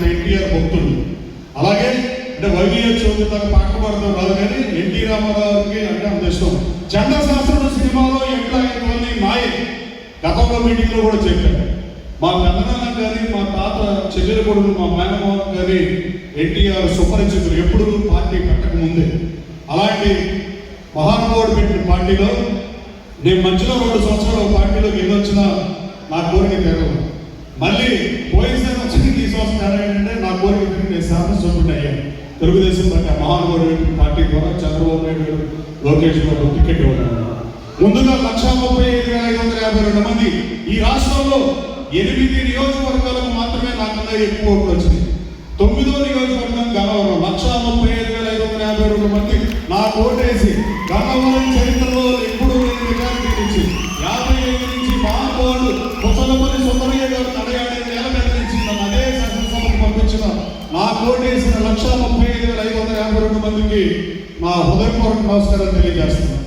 ఆయన ఎన్టీఆర్ భక్తుడు అలాగే అంటే వైవిఎస్ చౌదరి దాకా పాటపాడతాం రాదు కానీ ఎన్టీ రామారావుకి అంటే అంత ఇష్టం. చంద్రశాస్త్రుడు సినిమాలో ఎట్లా అయిపోయింది మాయ. గతంలో మీటింగ్లో కూడా చెప్పారు. మా పెద్దనాన్న గారి మా తాత చెల్లెల కొడుకు మా మేనమామ గారి ఎన్టీఆర్ సుపరిచితులు ఎప్పుడు పార్టీ పెట్టక ముందే. అలాంటి మహానుభావుడు పెట్టిన పార్టీలో నేను మధ్యలో రెండు సంవత్సరాలు ఒక పార్టీలోకి వెళ్ళొచ్చినా నా కోరిక తెరవదు మళ్ళీ పోయినసారి వచ్చింది ఈ సంవత్సరం ఏంటంటే నా కోరిక తీరి నేను శాసనసభ్యుడు అయ్యాను తెలుగుదేశం పార్టీ మహానుభావుడు పార్టీ ద్వారా చంద్రబాబు నాయుడు గారు లోకేష్ గారు టికెట్ ఇవ్వడం. ముందుగా లక్ష ముప్పై ఐదు వేల ఐదు వందల యాభై రెండు మంది ఈ రాష్ట్రంలో ఎనిమిది నియోజకవర్గాలకు మాత్రమే నాకన్నా ఎక్కువ ఓట్లు వచ్చింది తొమ్మిదో నియోజకవర్గం గన్నవరం. లక్ష ముప్పై ఐదు వేల ఐదు వందల యాభై రెండు మంది నా ఓటేసి గన్నవరం చరిత్రలో ఎప్పుడు లేని మెజారిటీ నుంచి యాభై ఐదు నుంచి మహానుభావుడు ముసలపల్లి సుందరయ్య మా నా ఓటేసిన లక్ష ముప్పై ఐదు వేల ఐదు వందల యాభై రెండు మందికి మా హృదయపూర్వక నమస్కారం తెలియజేస్తున్నాను